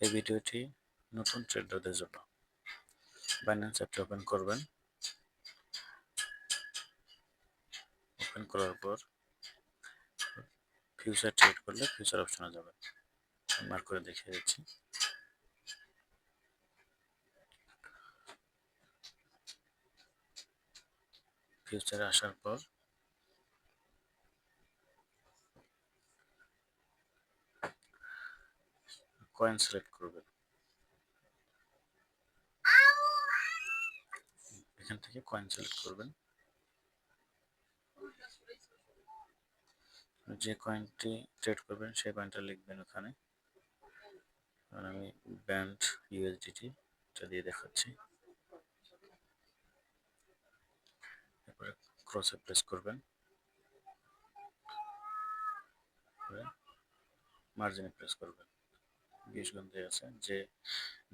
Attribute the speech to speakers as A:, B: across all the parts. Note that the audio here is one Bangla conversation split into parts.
A: এই ভিডিওটি নতুন ট্রেডারদের জন্য। বাইন্যান্স অ্যাপটি ওপেন করবেন। ওপেন করার পর ফিউচার ট্রেড করলে ফিউচার অপশনে যাবেন। মার্ক করে দেখিয়ে দিচ্ছি। ফিউচারে আসার পর কয়েন সিলেক্ট করবেন এখান থেকে কয়েন সিলেক্ট করবেন। যে কয়েনটি ট্রেড করবেন, সেই কয়েনটা লিখবেন ওখানে। আমি ব্যান্ড ইউএসডিটি দিয়ে দেখাচ্ছি। এরপরে ক্রসে প্রেস করবেন। মার্জিনে প্রেস করবেন। বিশ গুণ দিয়ে আছে, যে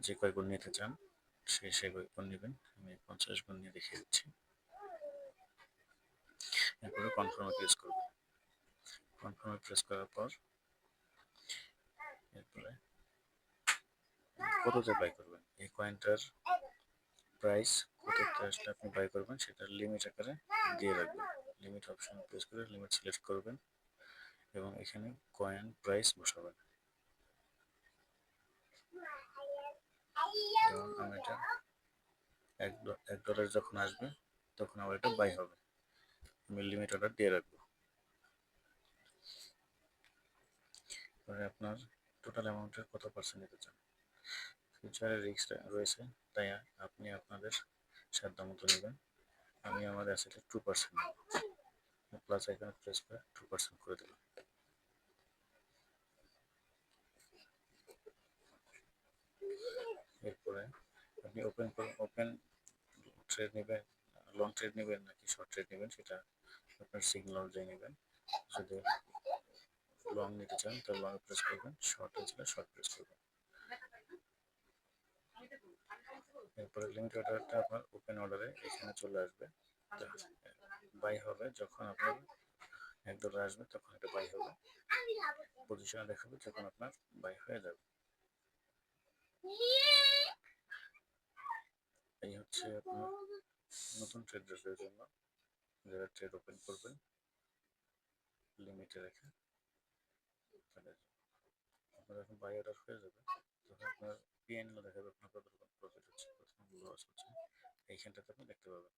A: যে কয় গুণ নিতে চান, সে সে কয় গুণ নেবেন। আমি পঞ্চাশ গুণ নিয়ে দেখিয়ে দিচ্ছি। এরপরে কনফার্মে প্রেস করবেন কনফার্মে প্রেস করার পর, এরপরে কততে বাই করবেন? এই কয়েনটার প্রাইস কততে আসলে আপনি বাই করবেন সেটা লিমিট আকারে দিয়ে রাখবেন। লিমিট অপশন প্রেস করে লিমিট সিলেক্ট করবেন এবং এখানে কয়েন প্রাইস বসাবেন। যেমন আমি এটা এক এক ডলার যখন আসবে, তখন আবার এটা বাই হবে। আমি লিমিট অর্ডার দিয়ে রাখব। এবারে আপনার টোটাল অ্যামাউন্টের কত পার্সেন্ট নিতে চান? ফিউচারে রিস্ক রয়েছে, তাই আপনি আপনাদের সাধ্য মতো নেবেন। আমি আমার অ্যাসেটে টু পার্সেন্ট প্লাস এখানে প্রেস করে টু পার্সেন্ট করে দিলাম। এরপরে আপনি ওপেন ওপেন ট্রেড নেবেন লং ট্রেড নেবেন নাকি শর্ট ট্রেড নেবেন সেটা আপনার সিগনাল অনুযায়ী নেবেন। যদি লং নিতে চান তাহলে লং প্রেস করবেন শর্ট নিতে শর্ট প্রেস করবেন। এরপরে লিমিট অর্ডারটা আপনার ওপেন অর্ডারে এখানে চলে আসবে। বাই হবে যখন আপনার এক ডলার আসবে তখন এটা বাই হবে। পজিশনে দেখাবে যখন আপনার বাই হয়ে যাবে। এই হচ্ছে আপনার নতুন ট্রেডারদের জন্য, যারা ট্রেড ওপেন করবেন লিমিটে রেখে আপনার এখন বাই অর্ডার হয়ে যাবে। তখন আপনার পিএনএল দেখাবে আপনার কত রকম প্রফিট হচ্ছে কত লস হচ্ছে, এইখানটাতে আপনি দেখতে পাবেন।